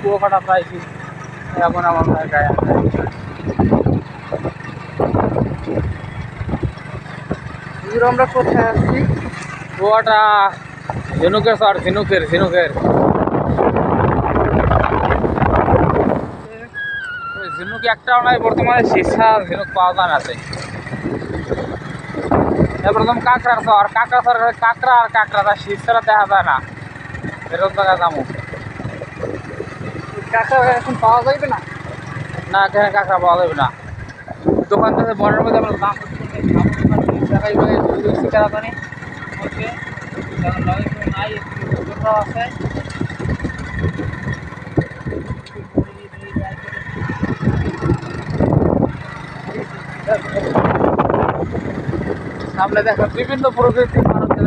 কুয়োকাটা পাইছি এখন আমার গায়ে আমরা কোথায় আছি কুয়াটা ঝিনুকের স্যার ঝিনুকের ঝিনুকের। ওই ঝিনুক একটাও নাই বর্তমানে সীসা ঝিনুক পাওয়া যায় না আছে প্রথম কাঁকড়ার স্যার কাঁকড়া স্যার কাঁকড়া আর কাঁকড়া তার শীষারা দেখা যায় না। এরকম জায়গায় যাব কাঁকড়া এখন পাওয়া যাবে না? না এখানে কাঁকড়া পাওয়া যাবে না। দোকান থেকে বনের মধ্যে আমরা দাম দেখাই বলে শিকার নাই আছে। সামনে দেখো বিভিন্ন প্রকৃতির মানুষের